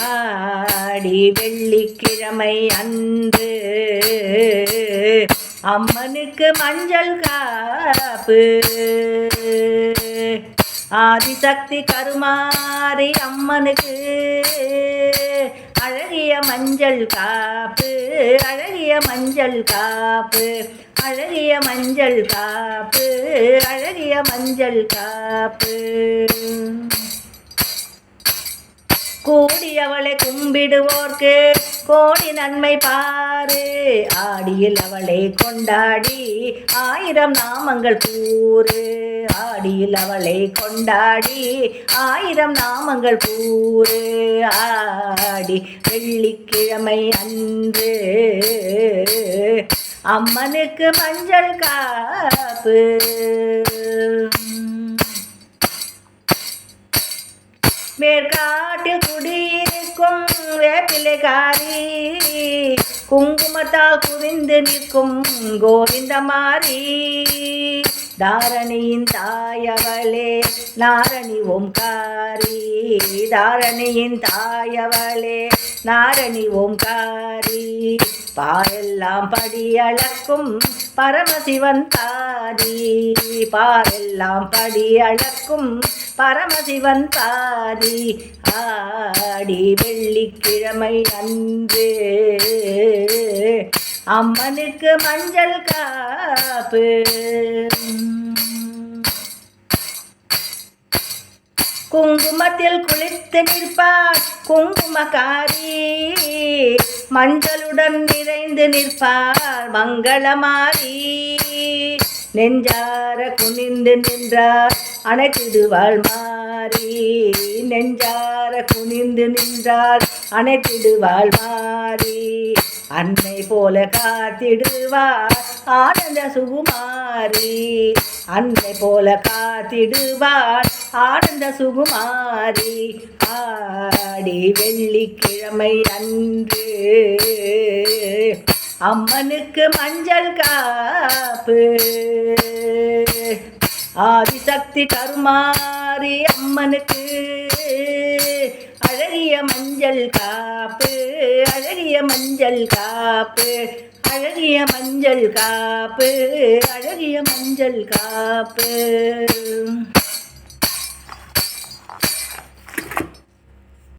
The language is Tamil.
ஆடி வெள்ளிக்கிழமை அன்று அம்மனுக்கு மஞ்சள் காப்பு. ஆதிசக்தி கருமாரி அம்மனுக்கு அழகிய மஞ்சள் காப்பு அழகிய மஞ்சள் காப்பு அழகிய மஞ்சள் காப்பு அழகிய மஞ்சள் காப்பு. கூடியவளை கும்பிடுவோர்க்கு கோடி நன்மை பாரு. ஆடியில் அவளை கொண்டாடி ஆயிரம் நாமங்கள் கூறு. ஆடியில் அவளை கொண்டாடி ஆயிரம் நாமங்கள் கூறு. ஆடி வெள்ளிக்கிழமை அன்று அம்மனுக்கு மஞ்சள் காப்பு. வேர்காட்டில் குடியிருக்கும் வேப்பிலைக்காரி குங்குமத்தால் குவிந்து நிற்கும் கோவிந்தமாரி. தாரணியின் தாயவளே நாரணி ஓம்காரி. தாரணியின் தாயவளே நாரணி ஓம்காரி. பாரெல்லாம் படியளக்கும் பரமசிவன் தாரி. பாரெல்லாம் படியளக்கும் அளக்கும் பரமசிவன் பாரி ஆடி வெள்ளிக்கிழமை அன்று அம்மனுக்கு மஞ்சள் காப்பு. குங்குமத்தில் குளித்து நிற்பார் குங்குமக்காரி. மஞ்சளுடன் நிறைந்து நிற்பார் மங்களமாரி. நெஞ்சார குனிந்து நின்றார் அணைத்திடுவாள் மாறி நெஞ்சார குனிந்து நின்றார் அணைத்திடுவாள் மாறி அன்னை போல காத்திடுவார் ஆனந்த சுகுமாரி. அன்னை போல காத்திடுவார் ஆனந்த சுகுமாரி. ஆடி வெள்ளிக்கிழமை அன்று அம்மனுக்கு மஞ்சள் காப்பு. ஆதிசக்தி கருமாரி அம்மனுக்கு அழகிய மஞ்சள் காப்பு அழகிய மஞ்சள் காப்பு அழகிய மஞ்சள் காப்பு அழகிய மஞ்சள் காப்பு.